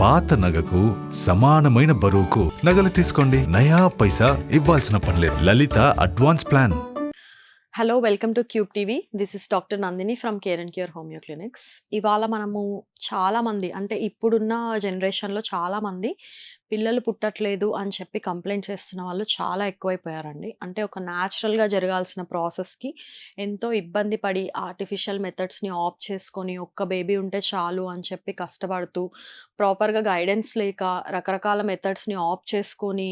పాత నగకు సమానమైన బరువుకు నగలు తీసుకోండి. నయా పైసా ఇవ్వాల్సిన పనిలేదు Lalitha advance plan. Hello welcome to Cube TV this is doctor Nandini from care and cure homeo clinics ఇవాళ మనము చాలామంది అంటే ఇప్పుడున్న జనరేషన్లో చాలామంది పిల్లలు పుట్టట్లేదు అని చెప్పి కంప్లైంట్ చేస్తున్న వాళ్ళు చాలా ఎక్కువైపోయారండి. అంటే ఒక న్యాచురల్గా జరగాల్సిన ప్రాసెస్కి ఎంతో ఇబ్బంది పడి ఆర్టిఫిషియల్ మెథడ్స్ని ఆప్ చేసుకొని ఒక్క బేబీ ఉంటే చాలు అని చెప్పి కష్టపడుతూ ప్రాపర్గా గైడెన్స్ లేక రకరకాల మెథడ్స్ని ఆప్ చేసుకొని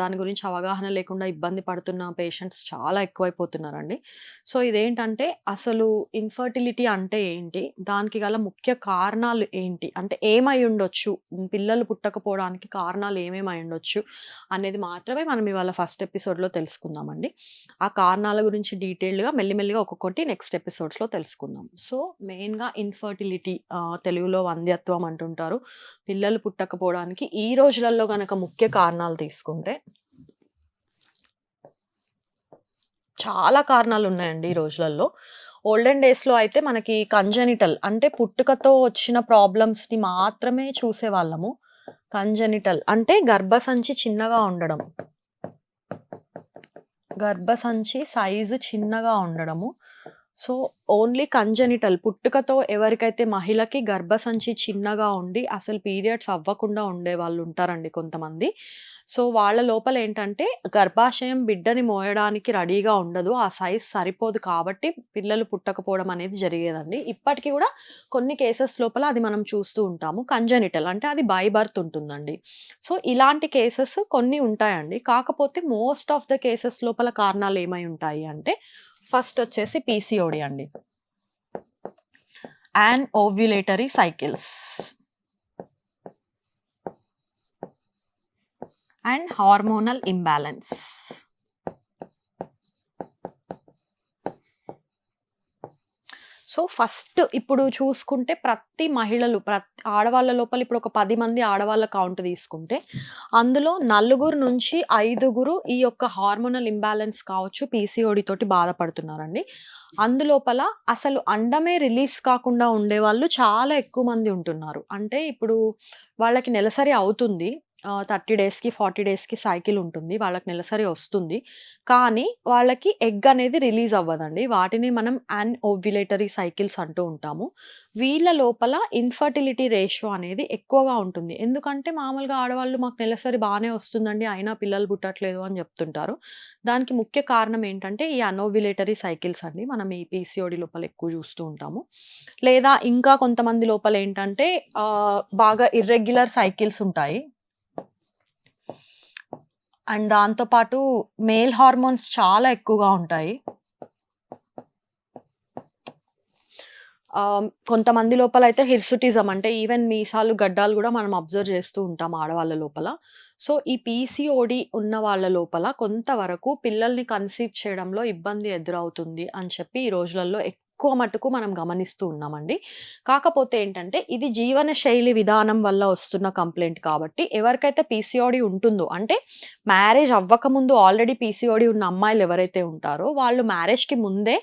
దాని గురించి అవగాహన లేకుండా ఇబ్బంది పడుతున్న పేషెంట్స్ చాలా ఎక్కువైపోతున్నారండి. సో ఇదేంటంటే అసలు ఇన్ఫర్టిలిటీ అంటే ఏంటి? దానికి గల ముఖ్య కారణాలు ఏంటి? అంటే ఏమై ఉండొచ్చు? పిల్లలు పుట్టకపోవడానికి కారణాలు ఏమేమి అయి ఉండొచ్చు అనేది మాత్రమే మనం ఇవాళ ఫస్ట్ ఎపిసోడ్లో తెలుసుకుందామండి. ఆ కారణాల గురించి డీటెయిల్డ్గా మెల్లిమెల్లిగా ఒక్కొక్కటి నెక్స్ట్ ఎపిసోడ్స్లో తెలుసుకుందాం. సో మెయిన్గా ఇన్ఫర్టిలిటీ తెలుగులో వంధ్యత్వం అంటుంటారు. పిల్లలు పుట్టకపోవడానికి ఈ రోజులలో కనుక ముఖ్య కారణాలు తీసుకుంటే చాలా కారణాలు ఉన్నాయండి ఈ రోజులలో ఓల్డెన్ డేస్లో అయితే మనకి కంజెనిటల్ అంటే పుట్టుకతో వచ్చిన ప్రాబ్లమ్స్ని మాత్రమే చూసేవాళ్ళము. కంజెనిటల్ అంటే గర్భసంచి చిన్నగా ఉండడం. గర్భసంచి సైజు చిన్నగా ఉండడము. సో ఓన్లీ కంజనిటల్ పుట్టుకతో ఎవరికైతే మహిళకి గర్భసంచి చిన్నగా ఉండి అసలు పీరియడ్స్ అవ్వకుండా ఉండే వాళ్ళు ఉంటారండి కొంతమంది. సో వాళ్ళ లోపల ఏంటంటే గర్భాశయం బిడ్డని మోయడానికి రెడీగా ఉండదు. ఆ సైజ్ సరిపోదు కాబట్టి పిల్లలు పుట్టకపోవడం అనేది జరిగేదండి. ఇప్పటికీ కూడా కొన్ని కేసెస్ లోపల అది మనం చూస్తూ ఉంటాము. కంజనిటల్ అంటే అది బై బర్త్ ఉంటుందండి. సో ఇలాంటి కేసెస్ కొన్ని ఉంటాయండి. కాకపోతే మోస్ట్ ఆఫ్ ద కేసెస్ లోపల కారణాలు ఏమై ఉంటాయి అంటే ఫస్ట్ వచ్చేసి పీసీఓడి అండి. And ovulatory cycles and hormonal imbalance so first ఇప్పుడు చూసుకుంటే ప్రతి మహిళలు ప్రతి ఆడవాళ్ళ లోపల ఇప్పుడు ఒక పది మంది ఆడవాళ్ళ కౌంట్ తీసుకుంటే అందులో నలుగురు నుంచి ఐదుగురు ఈ యొక్క హార్మోనల్ ఇంబ్యాలెన్స్ కావచ్చు పీసీఓడి తోటి బాధపడుతున్నారండి. అందులోపల అసలు అండమే రిలీజ్ కాకుండా ఉండేవాళ్ళు చాలా ఎక్కువ మంది ఉంటున్నారు. అంటే ఇప్పుడు వాళ్ళకి నెలసరి అవుతుంది. థర్టీ డేస్కి ఫార్టీ డేస్కి సైకిల్ ఉంటుంది. వాళ్ళకి నెలసరి వస్తుంది. కానీ వాళ్ళకి ఎగ్ అనేది రిలీజ్ అవ్వదండి. వాటిని మనం అన్ ఓవ్యులేటరీ సైకిల్స్ అంటూ ఉంటాము. వీళ్ళ లోపల ఇన్ఫర్టిలిటీ రేషియో అనేది ఎక్కువగా ఉంటుంది. ఎందుకంటే మామూలుగా ఆడవాళ్ళు మాకు నెలసరి బాగానే వస్తుందండి. అయినా పిల్లలు పుట్టట్లేదు అని చెప్తుంటారు. దానికి ముఖ్య కారణం ఏంటంటే ఈ అనోవ్యులేటరీ సైకిల్స్ అండి. మనం ఈ పీసీఓడి లోపల ఎక్కువ చూస్తూ ఉంటాము. లేదా ఇంకా కొంతమంది లోపల ఏంటంటే బాగా ఇర్రెగ్యులర్ సైకిల్స్ ఉంటాయి. అండ్ దాంతోపాటు మేల్ హార్మోన్స్ చాలా ఎక్కువగా ఉంటాయి. కొంతమంది లోపల అయితే హిర్సుటిజం అంటే ఈవెన్ మీసాలు గడ్డాలు కూడా మనం అబ్జర్వ్ చేస్తూ ఉంటాం ఆడవాళ్ళ లోపల. సో ఈ పీసీఓడి ఉన్న వాళ్ళ లోపల కొంతవరకు పిల్లల్ని కన్సీవ్ చేయడంలో ఇబ్బంది ఎదురవుతుంది అని చెప్పి ఈ రోజులలో ఎక్కువ మటుకు మనం గమనిస్తూ ఉన్నామండి. కాకపోతే ఏంటంటే ఇది జీవన శైలి విధానం వల్ల వస్తున్న కంప్లైంట్ కాబట్టి ఎవరికైతే పీసీఓడి ఉంటుందో అంటే మ్యారేజ్ అవ్వకముందు ఆల్రెడీ పీసీఓడి ఉన్న అమ్మాయిలు ఎవరైతే ఉంటారో వాళ్ళు మ్యారేజ్కి ముందే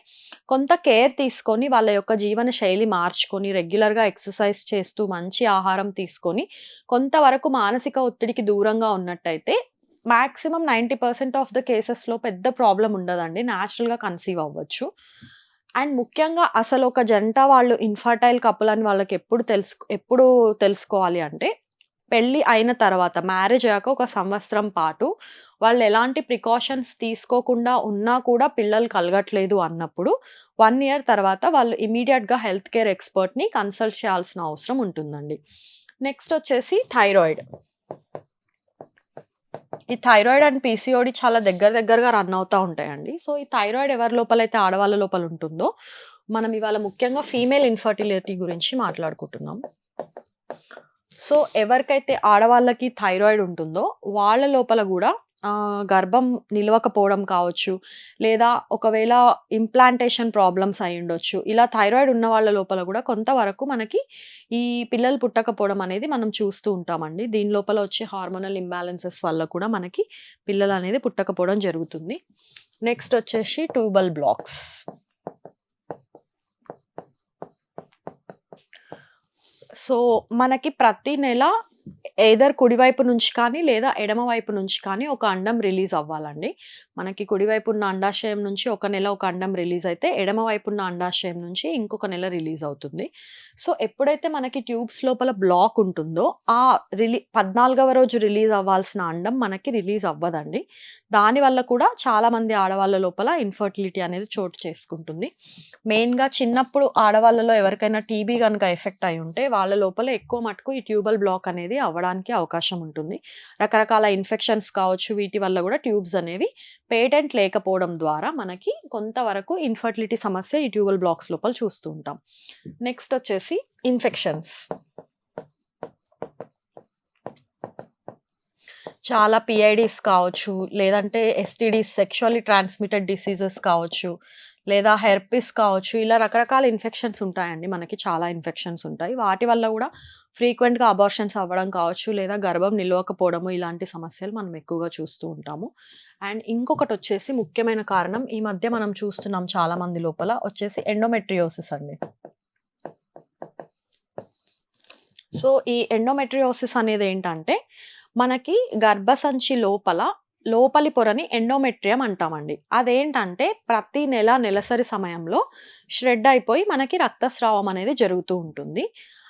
కొంత కేర్ తీసుకొని వాళ్ళ యొక్క జీవన శైలి మార్చుకొని రెగ్యులర్గా ఎక్సర్సైజ్ చేస్తూ మంచి ఆహారం తీసుకొని కొంతవరకు మానసిక ఒత్తిడికి దూరంగా ఉన్నట్టయితే maximum ninety percent of the కేసెస్లో పెద్ద ప్రాబ్లం ఉండదండి. న్యాచురల్గా కన్సీవ్ అవ్వచ్చు. అండ్ ముఖ్యంగా అసలు ఒక జంట వాళ్ళు ఇన్ఫర్టైల్ కపుల్ అని వాళ్ళకి ఎప్పుడు తెలుసు ఎప్పుడు తెలుసుకోవాలి అంటే పెళ్ళి అయిన తర్వాత మ్యారేజ్ అయ్యాక ఒక సంవత్సరం పాటు వాళ్ళు ఎలాంటి ప్రికాషన్స్ తీసుకోకుండా ఉన్నా కూడా పిల్లలు కలగట్లేదు అన్నప్పుడు వన్ ఇయర్ తర్వాత వాళ్ళు ఇమీడియట్గా హెల్త్ కేర్ ఎక్స్పర్ట్ని కన్సల్ట్ చేయాల్సిన అవసరం ఉంటుందండి. నెక్స్ట్ వచ్చేసి థైరాయిడ్ ఈ థైరాయిడ్ అండ్ పీసీఓడి చాలా దగ్గర దగ్గరగా రన్ అవుతూ ఉంటాయండి. సో ఈ థైరాయిడ్ ఎవరి లోపల అయితే ఆడవాళ్ళ లోపల ఉంటుందో మనం ఇవాళ ముఖ్యంగా ఫీమేల్ ఇన్ఫర్టిలిటీ గురించి మాట్లాడుకుంటున్నాం. సో ఎవరికైతే ఆడవాళ్ళకి థైరాయిడ్ ఉంటుందో వాళ్ళ లోపల కూడా గర్భం నిలవకపోవడం కావచ్చు లేదా ఒకవేళ ఇంప్లాంటేషన్ ప్రాబ్లమ్స్ అయి ఉండొచ్చు. ఇలా థైరాయిడ్ ఉన్న వాళ్ళ లోపల కూడా కొంతవరకు మనకి ఈ పిల్లలు పుట్టకపోవడం అనేది మనం చూస్తూ ఉంటామండి. దీని లోపల వచ్చే హార్మోనల్ ఇంబ్యాలెన్సెస్ వల్ల కూడా మనకి పిల్లలు అనేది పుట్టకపోవడం జరుగుతుంది. నెక్స్ట్ వచ్చేసి ట్యూబల్ బ్లాక్స్ సో మనకి ప్రతి నెల ఏదర్ కుడివైపు నుంచి కానీ లేదా ఎడమ వైపు నుంచి కానీ ఒక అండం రిలీజ్ అవ్వాలండి. మనకి కుడివైపు ఉన్న అండాశయం నుంచి ఒక నెల ఒక అండం రిలీజ్ అయితే, ఎడమ వైపు ఉన్న అండాశయం నుంచి ఇంకొక నెల రిలీజ్ అవుతుంది. సో, ఎప్పుడైతే మనకి ట్యూబ్స్ లోపల బ్లాక్ ఉంటుందో, ఆ రిలీ 14వ రోజు రిలీజ్ అవ్వాల్సిన అండం మనకి రిలీజ్ అవ్వదండి. దానివల్ల కూడా చాలామంది ఆడవాళ్ళ లోపల ఇన్‌ఫర్టిలిటీ అనేది చోటు చేసుకుంటుంది. మెయిన్‌గా చిన్నప్పుడు ఆడవాళ్ళలో ఎవరికైనా టీబీ కనుక ఎఫెక్ట్ అయి ఉంటే, వాళ్ళ లోపల ఎక్కువ మటుకు ఈ ట్యూబల్ బ్లాక్ అనేది అవ్వడం రావడానికి అవకాశం ఉంటుంది. రకరకాల ఇన్ఫెక్షన్స్ కావచ్చు, వీటి వల్ల కూడా ట్యూబ్స్ అనేవి పేటెంట్ లేకపోవడం ద్వారా మనకి కొంతవరకు ఇన్‌ఫర్టిలిటీ సమస్య ఈ ట్యూబల్ బ్లాక్స్ లోపల చూస్తూ ఉంటాం. నెక్స్ట్ వచ్చేసి ఇన్ఫెక్షన్స్. చాలా పిఐడీస్ కావచ్చు, లేదంటే ఎస్టీడీస్ సెక్షువల్లీ ట్రాన్స్‌మిటెడ్ డిసీజెస్ కావచ్చు, లేదా హెర్పిస్ కావచ్చు. ఇలా రకరకాల ఇన్ఫెక్షన్స్ ఉంటాయండి. మనకి చాలా ఇన్ఫెక్షన్స్ ఉంటాయి. వాటి వల్ల కూడా ఫ్రీక్వెంట్‌గా అబార్షన్స్ అవ్వడం కావచ్చు, లేదా గర్భం నిలవకపోవడము ఇలాంటి సమస్యలు మనం ఎక్కువగా చూస్తూ ఉంటాము. అండ్ ఇంకొకటి వచ్చేసి ముఖ్యమైన కారణం ఈ మధ్య మనం చూస్తున్నాం చాలా మంది లోపల వచ్చేసి ఎండోమెట్రియోసిస్ అండి. సో, ఈ ఎండోమెట్రియోసిస్ అనేది ఏంటంటే మనకి గర్భసంచి లోపల లోపలి పొరని ఎండోమెట్రియం అంటామండి. అదేంటంటే ప్రతి నెల, నెలసరి సమయంలో ష్రెడ్ అయిపోయి మనకి రక్తస్రావం అనేది జరుగుతూ ఉంటుంది.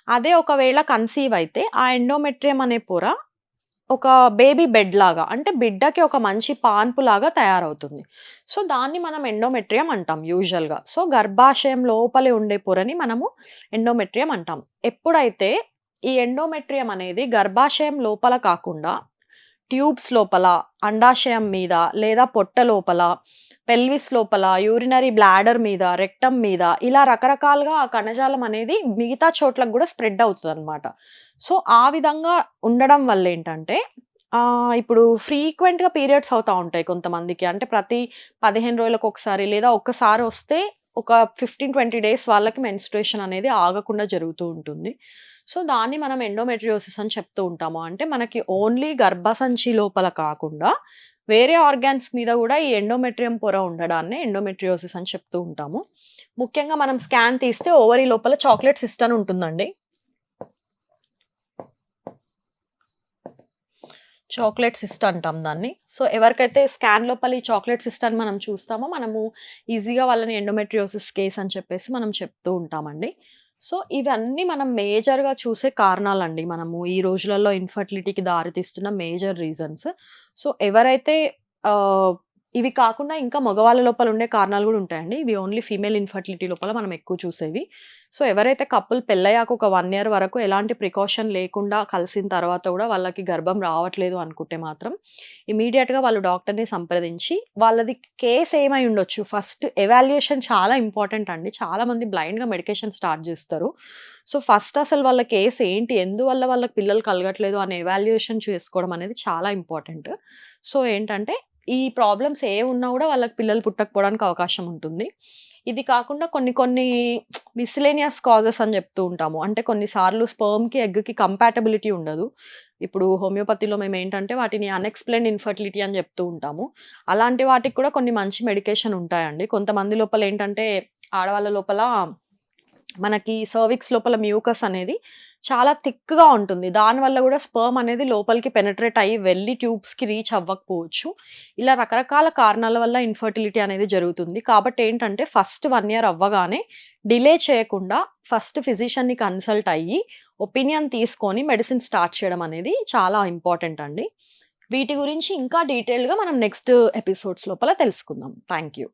అదే ఒకవేళ కన్సీవ్ అయితే ఆ ఎండోమెట్రియం అనే పొర ఒక బేబీ బెడ్ లాగా అంటే బిడ్డకి ఒక మంచి పాన్పులాగా తయారవుతుంది. సో, దాన్ని మనం ఎండోమెట్రియం అంటాం యూజువల్‌గా. సో, గర్భాశయం లోపలే ఉండే పొరని మనము ఎండోమెట్రియం అంటాం. ఎప్పుడైతే ఈ ఎండోమెట్రియం అనేది గర్భాశయం లోపల కాకుండా ట్యూబ్స్ లోపల, అండాశయం మీద లేదా పొట్ట లోపల, పెల్విస్ లోపల, యూరినరీ బ్లాడర్ మీద, రెక్టమ్ మీద ఇలా రకరకాలుగా ఆ కణజాలం అనేది మిగతా చోట్లకు కూడా స్ప్రెడ్ అవుతదనమాట. సో, ఆ విధంగా ఉండడం వల్ల ఏంటంటే ఇప్పుడు ఫ్రీక్వెంట్‌గా పీరియడ్స్ అవుతూ ఉంటాయి కొంతమందికి. అంటే ప్రతి పదిహేను రోజులకు ఒకసారి లేదా ఒక్కసారి వస్తే ఒక 15, 20 డేస్ వాళ్ళకి మెన్స్ట్రేషన్ అనేది ఆగకుండా జరుగుతూ ఉంటుంది. సో, దాన్ని మనం ఎండోమెట్రియోసిస్ అని చెప్తూ ఉంటాము. అంటే మనకి ఓన్లీ గర్భసంచి లోపల కాకుండా వేరే ఆర్గాన్స్ మీద కూడా ఈ ఎండోమెట్రియం పొర ఉండడాన్ని ఎండోమెట్రియోసిస్ అని చెప్తూ ఉంటాము. ముఖ్యంగా మనం స్కాన్ తీస్తే ఓవరీ లోపల చాక్లెట్ సిస్ట్ అని ఉంటుందండి. చాక్లెట్ సిస్ట్ అంటాం దాన్ని. సో, ఎవరికైతే స్కాన్ లోపల ఈ చాక్లెట్ సిస్ట్ అని మనం చూస్తామో మనము ఈజీగా వాళ్ళని ఎండోమెట్రియోసిస్ కేస్ అని చెప్పేసి మనం చెప్తూ ఉంటామండి. సో, ఇవన్నీ మనం మేజర్‌గా చూసే కారణాలండి. మనము ఈ రోజులలో ఇన్‌ఫర్టిలిటీకి దారితీస్తున్న మేజర్ రీజన్స్. సో, ఎవరైతే ఇవి కాకుండా ఇంకా మగవాళ్ళ లోపల ఉండే కారణాలు కూడా ఉంటాయండి. ఇవి ఓన్లీ ఫీమేల్ ఇన్‌ఫర్టిలిటీ లోపల మనం ఎక్కువ చూసేవి. సో, ఎవరైతే కప్పులు పెళ్ళయ్యాక ఒక వన్ ఇయర్ వరకు ఎలాంటి ప్రికాషన్ లేకుండా కలిసిన తర్వాత కూడా వాళ్ళకి గర్భం రావట్లేదు అనుకుంటే మాత్రం ఇమీడియట్గా వాళ్ళు డాక్టర్‌ని సంప్రదించి వాళ్ళది కేస్ ఏమై ఉండొచ్చు ఫస్ట్ ఎవాల్యుయేషన్ చాలా ఇంపార్టెంట్ అండి. చాలామంది బ్లైండ్‌గా మెడికేషన్ స్టార్ట్ చేస్తారు. సో, ఫస్ట్ అసలు వాళ్ళ కేస్ ఏంటి? ఎందువల్ల వాళ్ళకి పిల్లలు కలగట్లేదు అనే ఎవాల్యుయేషన్ చేసుకోవడం అనేది చాలా ఇంపార్టెంట్. సో, ఏంటంటే ఈ ప్రాబ్లమ్స్ ఏవున్నా కూడా వాళ్ళకి పిల్లలు పుట్టకపోవడానికి అవకాశం ఉంటుంది. ఇది కాకుండా కొన్ని కొన్ని మిస్‌లేనియస్ కాజెస్ అని చెప్తూ ఉంటాము. అంటే కొన్నిసార్లు స్పర్మ్కి ఎగ్‌కి కంపాటబిలిటీ ఉండదు. ఇప్పుడు హోమియోపతిలో మేము ఏంటంటే వాటిని అన్ఎక్స్ప్లెయిన్ ఇన్‌ఫర్టిలిటీ అని చెప్తూ ఉంటాము. అలాంటి వాటికి కూడా కొన్ని మంచి మెడికేషన్ ఉంటాయండి. కొంతమంది లోపల ఏంటంటే ఆడవాళ్ళ లోపల మనకి సర్విక్స్ లోపల మ్యూకస్ అనేది చాలా థిక్‌గా ఉంటుంది. దానివల్ల కూడా స్పర్మ్ అనేది లోపలికి పెనట్రేట్ అయ్యి వెళ్ళి ట్యూబ్స్‌కి రీచ్ అవ్వకపోవచ్చు. ఇలా రకరకాల కారణాల వల్ల ఇన్‌ఫర్టిలిటీ అనేది జరుగుతుంది. కాబట్టి ఏంటంటే ఫస్ట్ వన్ ఇయర్ అవ్వగానే డిలే చేయకుండా ఫస్ట్ ఫిజిషియన్‌ని కన్సల్ట్ అయ్యి ఒపీనియన్ తీసుకొని మెడిసిన్ స్టార్ట్ చేయడం అనేది చాలా ఇంపార్టెంట్ అండి. వీటి గురించి ఇంకా డీటెయిల్‌గా మనం నెక్స్ట్ ఎపిసోడ్స్ లోపల తెలుసుకుందాం. Thank you.